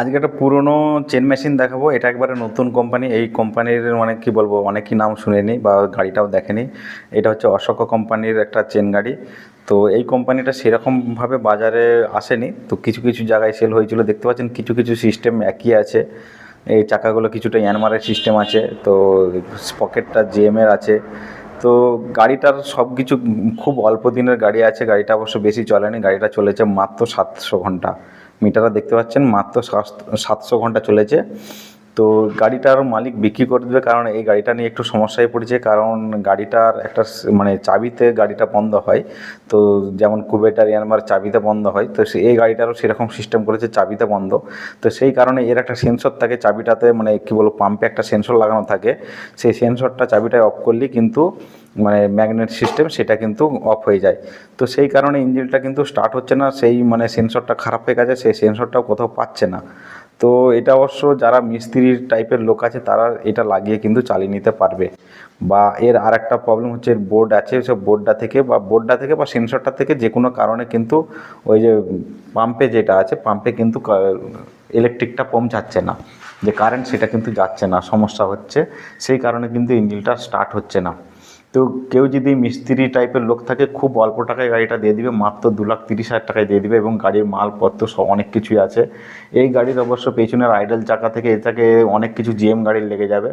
আজকে একটা পুরনো চেন মেশিন দেখাবো। এটা একবারে নতুন কোম্পানি এই কোম্পানির মানে কি বলব অনেকই নাম শুনেনি বা গাড়িটাও দেখেনি। এটা হচ্ছে অশোক কোম্পানির একটা চেন গাড়ি। তো এই কোম্পানিটা সেরকমভাবে বাজারে আসেনি। তো কিছু কিছু জায়গায় সেল হয়েছিল। দেখতে পাচ্ছেন কিছু কিছু সিস্টেম একই আছে। এই চাকাগুলো কিছুটা ইয়ানমারের সিস্টেম আছে। তো স্পকেটটা জিএমের আছে। তো গাড়িটার সব কিছু খুব অল্প দিনের গাড়ি আছে। গাড়িটা অবশ্য বেশি চলেনি। গাড়িটা চলেছে মাত্র সাতশো ঘণ্টা। মিটারটা দেখতে পাচ্ছেন মাত্র সাতশো ঘণ্টা চলেছে। তো গাড়িটার মালিক বিক্রি করে দেবে কারণ এই গাড়িটা নিয়ে একটু সমস্যায় পড়েছে। কারণ গাড়িটার একটা মানে চাবিতে গাড়িটা বন্ধ হয়। তো যেমন কুবেটার, ইয়ানমার চাবিতে বন্ধ হয়। তো এই গাড়িটারও সেরকম সিস্টেম করেছে, চাবিতে বন্ধ। তো সেই কারণে এর একটা সেন্সর থাকে চাবিটাতে মানে কী বলব পাম্পে একটা সেন্সর লাগানো থাকে। সেই সেন্সরটা চাবিটায় অফ করলেই কিন্তু মানে ম্যাগনেট সিস্টেম সেটা কিন্তু অফ হয়ে যায়। তো সেই কারণে ইঞ্জিনটা কিন্তু স্টার্ট হচ্ছে না। সেই মানে সেন্সরটা খারাপ হয়ে গেছে। সেই সেন্সরটাও কোথাও পাচ্ছে না। তো এটা অবশ্য যারা মিস্ত্রির টাইপের লোক আছে, তারা এটা লাগিয়ে কিন্তু চালিয়ে নিতে পারবে। বা এর আর একটা প্রবলেম হচ্ছে, এর বোর্ড আছে, সে বোর্ডটা থেকে বা বোর্ডটা থেকে বা সেন্সরটা থেকে যে কোনো কারণে কিন্তু ওই যে পাম্পে যেটা আছে পাম্পে কিন্তু ইলেকট্রিকটা পৌঁছাচ্ছে না। যে কারেন্ট সেটা কিন্তু যাচ্ছে না, সমস্যা হচ্ছে। সেই কারণে কিন্তু ইঞ্জিনটা স্টার্ট হচ্ছে না। তো কেউ যদি মিস্ত্রি টাইপের লোক থাকে, খুব অল্প টাকায় গাড়িটা দিয়ে দিবে, মাত্র দু লাখ তিরিশ হাজার টাকায় দিয়ে দিবে এবং গাড়ির মালপত্র সব অনেক কিছুই আছে। এই গাড়ির অবশ্য পেছনের আইডল চাকা থেকে এটাকে অনেক কিছু জিএম গাড়ির লেগে যাবে।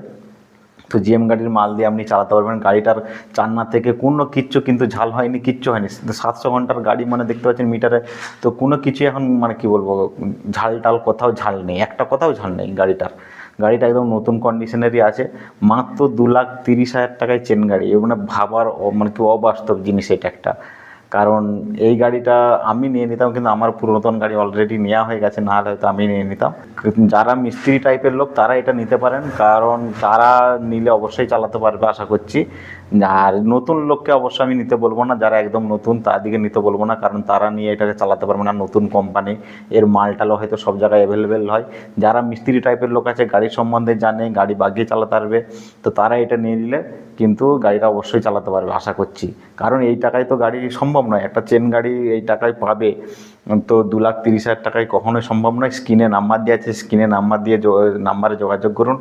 তো জিএম গাড়ির মাল দিয়ে আপনি চালাতে পারবেন। গাড়িটার চান্না থেকে কোনো কিচ্ছু কিন্তু ঝাল হয়নি, কিচ্ছু হয়নি। সাতশো ঘণ্টার গাড়ি মানে দেখতে পাচ্ছেন মিটারে। তো কোনো কিছু এখন মানে কি বলব ঝাল টাল কোথাও ঝাল নেই, একটা কোথাও ঝাল নেই গাড়িটার। গাড়িটা একদম নতুন কন্ডিশনেরই আছে। মাত্র দু লাখ তিরিশ হাজার টাকায় চেন গাড়ি। মানে ভাবার মানে কি অবাস্তব জিনিস এটা একটা। কারণ এই গাড়িটা আমি নিয়ে নিতাম, কিন্তু আমার পুরাতন গাড়ি অলরেডি নেওয়া হয়ে গেছে, না হলে হয়তো আমি নিয়ে নিতাম। যারা মিস্ত্রি টাইপের লোক, তারা এটা নিতে পারেন, কারণ তারা নিলে অবশ্যই চালাতে পারবে, আশা করছি। আর নতুন লোককে অবশ্যই আমি নিতে বলব না, যারা একদম নতুন তাদেরকে নিতে বলব না, কারণ তারা নিয়ে এটাকে চালাতে পারবে না, নতুন কোম্পানি এর মালটালও হয়তো সব জায়গায় অ্যাভেলেবেল হয়। যারা মিস্ত্রি টাইপের লোক আছে, গাড়ি সম্বন্ধে জানে, গাড়ি বাগিয়ে চালাতে পারবে, তো তারা এটা নিয়ে নিলে কিন্তু গাড়িটা অবশ্যই চালাতে পারবে, আশা করছি। কারণ এই টাকায় তো গাড়ি সম্ভব নয়। একটা চেন গাড়ি এই টাকায় পাবে, তো দু লাখ তিরিশ হাজার টাকায় কখনোই সম্ভব নয়। স্ক্রিনে নাম্বার দিয়ে আছে, স্ক্রিনে নাম্বার দিয়ে নাম্বারে যোগাযোগ করুন।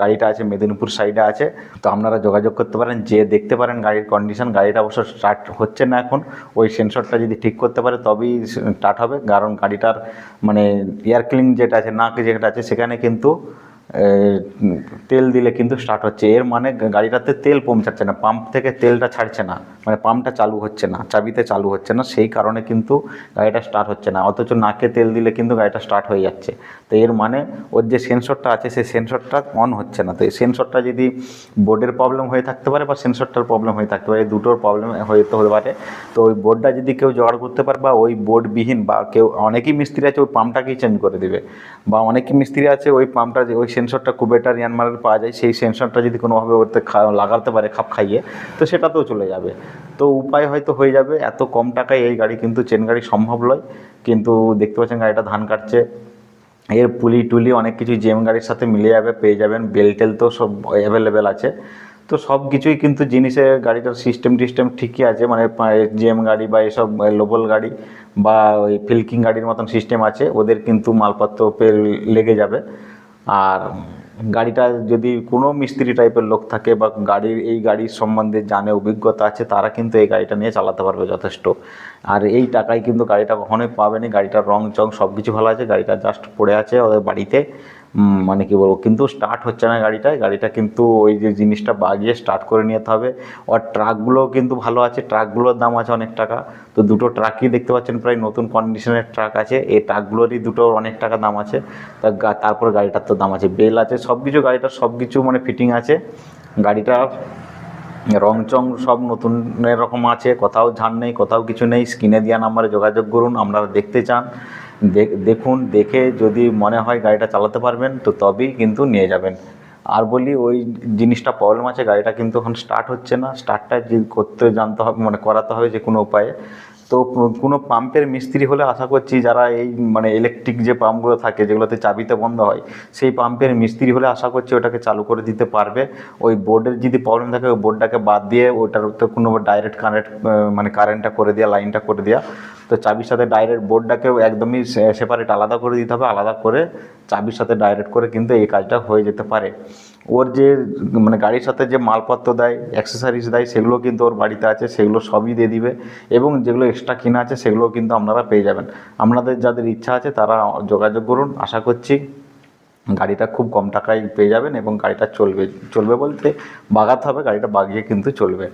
গাড়িটা আছে মেদিনীপুর সাইডে আছে, তো আপনারা যোগাযোগ করতে পারেন। যে দেখতে পারেন গাড়ির কন্ডিশন গাড়িটা অবশ্য স্টার্ট হচ্ছে না এখন। ওই সেন্সরটা যদি ঠিক করতে পারে তবেই স্টার্ট হবে। কারণ গাড়িটার মানে এয়ার ক্লিন যেটা আছে, নাক যেটা আছে, সেখানে কিন্তু তেল দিলে কিন্তু স্টার্ট হচ্ছে। এর মানে গাড়িটাতে তেল পৌঁছাচ্ছে না পাম্প থেকে তেলটা ছাড়ছে না মানে পাম্পটা চালু হচ্ছে না, চাবিতে চালু হচ্ছে না, সেই কারণে কিন্তু গাড়িটা স্টার্ট হচ্ছে না। অথচ নাকে তেল দিলে কিন্তু গাড়িটা স্টার্ট হয়ে যাচ্ছে। তো এর মানে ওর যে সেন্সরটা আছে, সেই সেন্সরটা অন হচ্ছে না। তো এই সেন্সরটা যদি বোর্ডের প্রবলেম হয়ে থাকতে পারে বা সেন্সরটার প্রবলেম হয়ে থাকতে পারে দুটোর প্রবলেম হতে হতে পারে। তো ওই বোর্ডটা যদি কেউ জোগাড় করতে পারে বা ওই বোর্ডবিহীন বা কেউ, অনেকেই মিস্ত্রি আছে, ওই পাম্পটাকেই চেঞ্জ করে দেবে। বা অনেকই মিস্ত্রি আছে, ওই পাম্পটা ওই সেন্সরটা কুবেটার ইয়ানমারের পাওয়া যায়। সেই সেন্সরটা যদি কোনোভাবে ওতে লাগাতে পারে খাপ খাইয়ে, তো সেটাতেও চলে যাবে। তো উপায় হয়তো হয়ে যাবে। এত কম টাকায় এই গাড়ি কিন্তু চেন গাড়ি সম্ভব নয়। কিন্তু দেখতে পাচ্ছেন গাড়িটা ধান কাটছে। এর পুলি টুলি অনেক কিছু জেম গাড়ির সাথে মিলে যাবে, পেয়ে যাবেন। বেল টেল তো সব অ্যাভেলেবেল আছে। তো সব কিছুই কিন্তু জিনিসে গাড়িটার সিস্টেম টিস্টেম ঠিকই আছে। মানে জিএম গাড়ি বা এসব লোবল গাড়ি বা ওই ফিল্কিং গাড়ির মতন সিস্টেম আছে। ওদের কিন্তু মালপত্র লেগে যাবে। আর গাড়িটা যদি কোনো মিস্ত্রি টাইপের লোক থাকে বা গাড়ির, এই গাড়ির সম্বন্ধে জানে, অভিজ্ঞতা আছে, তারা কিন্তু এই গাড়িটা নিয়ে চালাতে পারবে যথেষ্ট। আর এই টাকায় কিন্তু গাড়িটা কখনোই পাবেনি গাড়িটার রং চং সব কিছু ভালো আছে, গাড়িটা জাস্ট পড়ে আছে ওদের বাড়িতে। মানে কি বলব, কিন্তু স্টার্ট হচ্ছে না গাড়িটায় গাড়িটা কিন্তু ওই যে জিনিসটা বাগিয়ে স্টার্ট করে নিতে হবে। আর ট্রাকগুলোও কিন্তু ভালো আছে। ট্রাকগুলোর দাম আছে অনেক টাকা। তো দুটো ট্রাকই দেখতে পাচ্ছেন, প্রায় নতুন কন্ডিশনের ট্রাক আছে। এই ট্রাকগুলোরই দুটো অনেক টাকা দাম আছে। তা তারপর গাড়িটার তো দাম আছে। বেল আছে সব কিছু গাড়িটার সব কিছু মানে ফিটিং আছে। গাড়িটা রং চং সব নতুন রকম আছে। কোথাও ঝাড় নেই, কোথাও কিছু নেই। স্ক্রিনে দেওয়া নাম্বারে যোগাযোগ করুন। আপনারা দেখতে চান। দেখুন, দেখে যদি মনে হয় গাড়িটা চালাতে পারবেন, তো তবেই কিন্তু নিয়ে যাবেন। আর বলি, ওই জিনিসটা প্রবলেম আছে, গাড়িটা কিন্তু এখন স্টার্ট হচ্ছে না। স্টার্টটা করতে জানতে হবে মানে করাতে হবে যে কোনো উপায়ে। তো কোনো পাম্পের মিস্ত্রি হলে আশা করছি যারা এই মানে ইলেকট্রিক যে পাম্পগুলো থাকে, যেগুলোতে চাবিতে বন্ধ হয়, সেই পাম্পের মিস্ত্রি হলে আশা করছি ওটাকে চালু করে দিতে পারবে। ওই বোর্ডের যদি প্রবলেম থাকে, ওই বোর্ডটাকে বাদ দিয়ে ওটার তো কোনো ডাইরেক্ট কানেক্ট মানে কারেন্টটা করে দেওয়া লাইনটা করে দেওয়া তো চাবির সাথে ডাইরেক্ট বোর্ডটাকেও একদমই সেপারেট আলাদা করে দিতে হবে। আলাদা করে চাবির সাথে ডাইরেক্ট করে কিন্তু এই কাজটা হয়ে যেতে পারে। ওর যে মানে গাড়ির সাথে যে মালপত্র দেয় অ্যাক্সেসারিজ দেয়, সেগুলো কিন্তু ওর বাড়িতে আছে, সেগুলো সবই দিয়ে দিবে। এবং যেগুলো এক্সট্রা কিনা আছে সেগুলো কিন্তু আপনারা পেয়ে যাবেন। আপনাদের যাদের ইচ্ছা আছে, তারা যোগাযোগ করুন। আশা করছি গাড়িটা খুব কম টাকায় পেয়ে যাবেন এবং গাড়িটা চলবে চলবে বলতে বাগাতে হবে, গাড়িটা বাগিয়ে কিন্তু চলবে।